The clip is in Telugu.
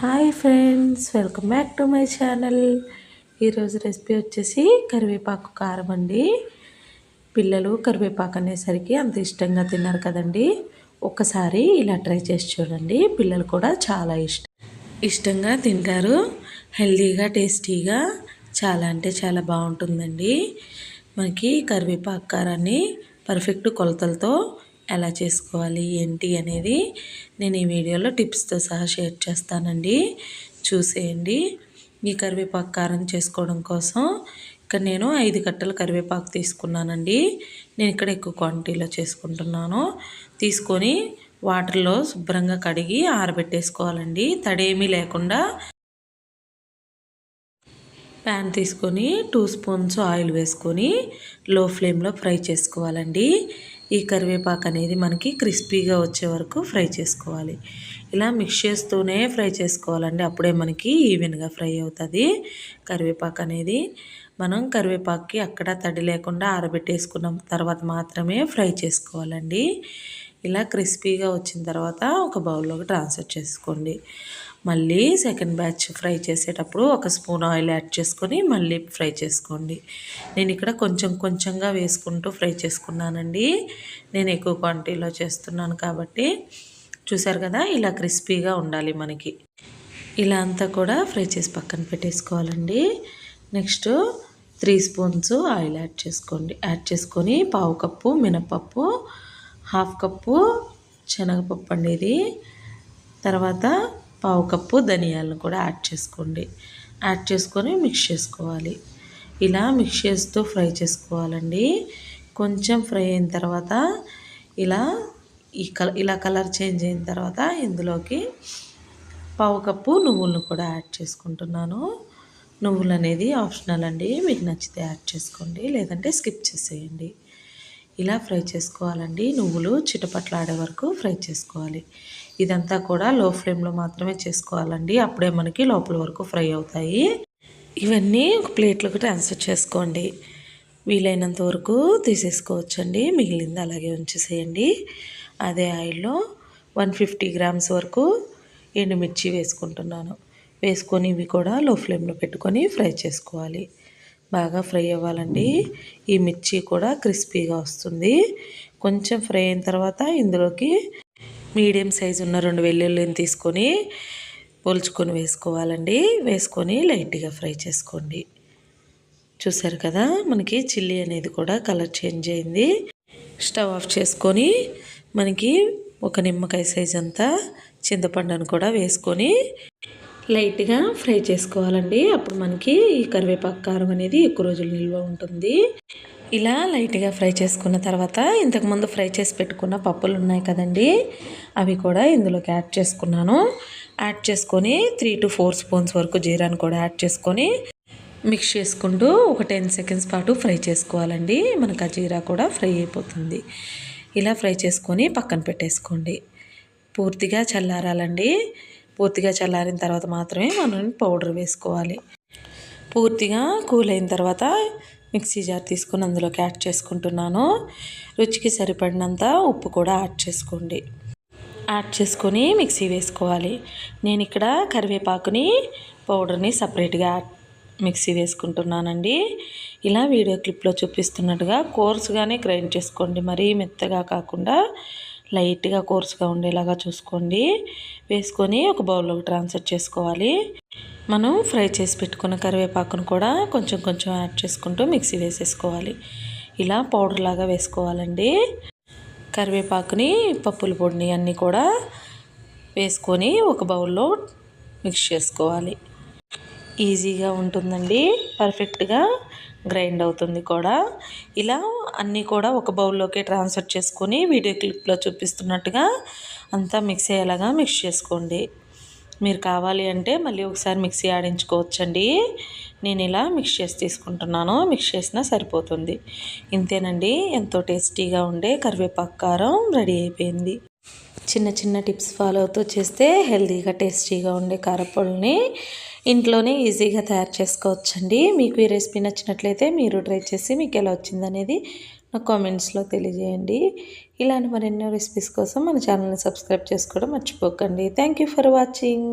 Hi friends welcome back to my channel. ఈరోజు రెసిపీ వచ్చేసి కరివేపాకు కారం అండి. పిల్లలు కరివేపాకు అనేసరికి అంత ఇష్టంగా తిన్నారు కదండి. ఒక్కసారి ఇలా ట్రై చేసి చూడండి పిల్లలు కూడా చాలా ఇష్టం ఇష్టంగా తింటారు. హెల్తీగా టేస్టీగా చాలా అంటే చాలా బాగుంటుందండి. మనకి కరివేపాకు కారాన్ని పర్ఫెక్ట్ కొలతలతో ఎలా చేసుకోవాలి ఏంటి అనేది నేను ఈ వీడియోలో టిప్స్తో సహా షేర్ చేస్తానండి. చూసేయండి. ఈ కరివేపాకు కారం చేసుకోవడం కోసం ఇక్కడ నేను ఐదు కట్టలు కరివేపాకు తీసుకున్నానండి. నేను ఇక్కడ ఎక్కువ క్వాంటిటీలో చేసుకుంటున్నాను. తీసుకొని వాటర్లో శుభ్రంగా కడిగి ఆరబెట్టేసుకోవాలండి. తడేమీ లేకుండా ప్యాన్ తీసుకొని టూ స్పూన్స్ ఆయిల్ వేసుకొని లో ఫ్లేమ్లో ఫ్రై చేసుకోవాలండి. ఈ కరివేపాకు అనేది మనకి క్రిస్పీగా వచ్చే వరకు ఫ్రై చేసుకోవాలి. ఇలా మిక్స్ చేస్తూనే ఫ్రై చేసుకోవాలండి. అప్పుడే మనకి ఈవెన్గా ఫ్రై అవుతుంది. కరివేపాకు అనేది మనం కరివేపాకుకి అక్కడ తడి లేకుండా ఆరబెట్టేసుకున్న తర్వాత మాత్రమే ఫ్రై చేసుకోవాలండి. ఇలా క్రిస్పీగా వచ్చిన తర్వాత ఒక బౌల్లోకి ట్రాన్స్ఫర్ చేసుకోండి. మళ్ళీ సెకండ్ బ్యాచ్ ఫ్రై చేసేటప్పుడు ఒక స్పూన్ ఆయిల్ యాడ్ చేసుకొని మళ్ళీ ఫ్రై చేసుకోండి. నేను ఇక్కడ కొంచెం కొంచెంగా వేసుకుంటూ ఫ్రై చేసుకున్నానండి. నేను ఎక్కువ క్వాంటిటీలో చేస్తున్నాను కాబట్టి చూసారు కదా ఇలా క్రిస్పీగా ఉండాలి మనకి. ఇలా అంతా కూడా ఫ్రై చేసి పక్కన పెట్టేసుకోవాలండి. Next three spoons oil add చేసుకోండి. యాడ్ చేసుకొని పావు కప్పు మినపప్పు హాఫ్ కప్పు శనగపప్పు అండి ఇది. తర్వాత పావు కప్పు ధనియాలను కూడా యాడ్ చేసుకోండి. యాడ్ చేసుకొని మిక్స్ చేసుకోవాలి. ఇలా మిక్స్ చేస్తూ ఫ్రై చేసుకోవాలండి. కొంచెం ఫ్రై అయిన తర్వాత ఇలా ఈ కలర్ ఇలా కలర్ చేంజ్ అయిన తర్వాత ఇందులోకి పావు కప్పు నువ్వులను కూడా యాడ్ చేసుకుంటున్నాను. నువ్వులు అనేది ఆప్షనల్ అండి. మీకు నచ్చితే యాడ్ చేసుకోండి. లేదంటే స్కిప్ చేసేయండి. ఇలా ఫ్రై చేసుకోవాలండి. నువ్వులు చిటపట్లాడే వరకు ఫ్రై చేసుకోవాలి. ఇదంతా కూడా లో ఫ్లేమ్లో మాత్రమే చేసుకోవాలండి. అప్పుడే మనకి లోపల వరకు ఫ్రై అవుతాయి. ఇవన్నీ ఒక ప్లేట్లోకి ట్రాన్స్ఫర్ చేసుకోండి. వీలైనంత వరకు తీసేసుకోవచ్చండి. మిగిలింది అలాగే ఉంచేసేయండి. అదే ఆయిల్లో వన్ ఫిఫ్టీ గ్రామ్స్ వరకు ఎండుమిర్చి వేసుకుంటున్నాను. వేసుకొని ఇవి కూడా లో ఫ్లేమ్లో పెట్టుకొని ఫ్రై చేసుకోవాలి. బాగా ఫ్రై అవ్వాలండి. ఈ మిర్చి కూడా క్రిస్పీగా వస్తుంది. కొంచెం ఫ్రై అయిన తర్వాత ఇందులోకి మీడియం సైజు ఉన్న రెండు వెల్లుల్లిని తీసుకొని పోల్చుకొని వేసుకోవాలండి. వేసుకొని లైట్గా ఫ్రై చేసుకోండి. చూసారు కదా మనకి చిల్లీ అనేది కూడా కలర్ చేంజ్ అయింది. స్టవ్ ఆఫ్ చేసుకొని మనకి ఒక నిమ్మకాయ సైజ్ అంతా చింతపండును కూడా వేసుకొని లైట్గా ఫ్రై చేసుకోవాలండి. అప్పుడు మనకి ఈ కరివేపాకు కారం అనేది ఎక్కువ రోజులు నిల్వ ఉంటుంది. ఇలా లైట్గా ఫ్రై చేసుకున్న తర్వాత ఇంతకుముందు ఫ్రై చేసి పెట్టుకున్న పప్పులు ఉన్నాయి కదండి. అవి కూడా ఇందులోకి యాడ్ చేసుకున్నాను. యాడ్ చేసుకొని త్రీ టు ఫోర్ స్పూన్స్ వరకు జీరాను కూడా యాడ్ చేసుకొని మిక్స్ చేసుకుంటూ ఒక టెన్ సెకండ్స్ పాటు ఫ్రై చేసుకోవాలండి. మనకు ఆ జీరా కూడా ఫ్రై అయిపోతుంది. ఇలా ఫ్రై చేసుకొని పక్కన పెట్టేసుకోండి. పూర్తిగా చల్లారాలండి. పూర్తిగా చల్లారిన తర్వాత మాత్రమే మనం పౌడర్ వేసుకోవాలి. పూర్తిగా కూల్ అయిన తర్వాత మిక్సీ జార్ తీసుకొని అందులోకి యాడ్ చేసుకుంటున్నాను. రుచికి సరిపడినంత ఉప్పు కూడా యాడ్ చేసుకోండి. యాడ్ చేసుకొని మిక్సీ వేసుకోవాలి. నేను ఇక్కడ కరివేపాకుని పౌడర్ని సపరేట్గా మిక్సీ వేసుకుంటున్నానండి. ఇలా వీడియో క్లిప్లో చూపిస్తున్నట్టుగా కోర్సుగానే గ్రైండ్ చేసుకోండి. మరీ మెత్తగా కాకుండా లైట్గా కోర్సుగా ఉండేలాగా చూసుకోండి. వేసుకొని ఒక బౌల్లోకి ట్రాన్స్ఫర్ చేసుకోవాలి. మనం ఫ్రై చేసి పెట్టుకున్న కరివేపాకును కూడా కొంచెం కొంచెం యాడ్ చేసుకుంటూ మిక్సీ వేసేసుకోవాలి. ఇలా పౌడర్ లాగా వేసుకోవాలండి. కరివేపాకుని పప్పుల పొడిని అన్నీ కూడా వేసుకొని ఒక బౌల్లో మిక్స్ చేసుకోవాలి. ఈజీగా ఉంటుందండి. పర్ఫెక్ట్గా గ్రైండ్ అవుతుంది కూడా. ఇలా అన్నీ కూడా ఒక బౌల్లోకి ట్రాన్స్ఫర్ చేసుకొని వీడియో క్లిప్లో చూపిస్తున్నట్టుగా అంతా మిక్స్ అయ్యేలాగా మిక్స్ చేసుకోండి. మీరు కావాలి అంటే మళ్ళీ ఒకసారి మిక్సీ ఆడించుకోవచ్చండి నేను ఇలా మిక్స్ చేసి తీసుకుంటున్నాను. మిక్స్ చేసినా సరిపోతుంది. ఇంతేనండి. ఎంతో టేస్టీగా ఉండే కరివేపాకు కారం రెడీ అయిపోయింది. చిన్న చిన్న టిప్స్ ఫాలో అవుతూ చేస్తే హెల్తీగా టేస్టీగా ఉండే కారపొడిని ఇంట్లోనే ఈజీగా తయారు చేసుకోవచ్చండి. మీకు ఈ రెసిపీ నచ్చినట్లయితే మీరు ట్రై చేసి మీకు ఎలా వచ్చిందనేది నా కామెంట్స్లో తెలియజేయండి. ఇలాంటి మరెన్నో రెసిపీస్ కోసం మన ఛానల్ని సబ్స్క్రైబ్ చేసుకోవడం మర్చిపోకండి. Thank for watching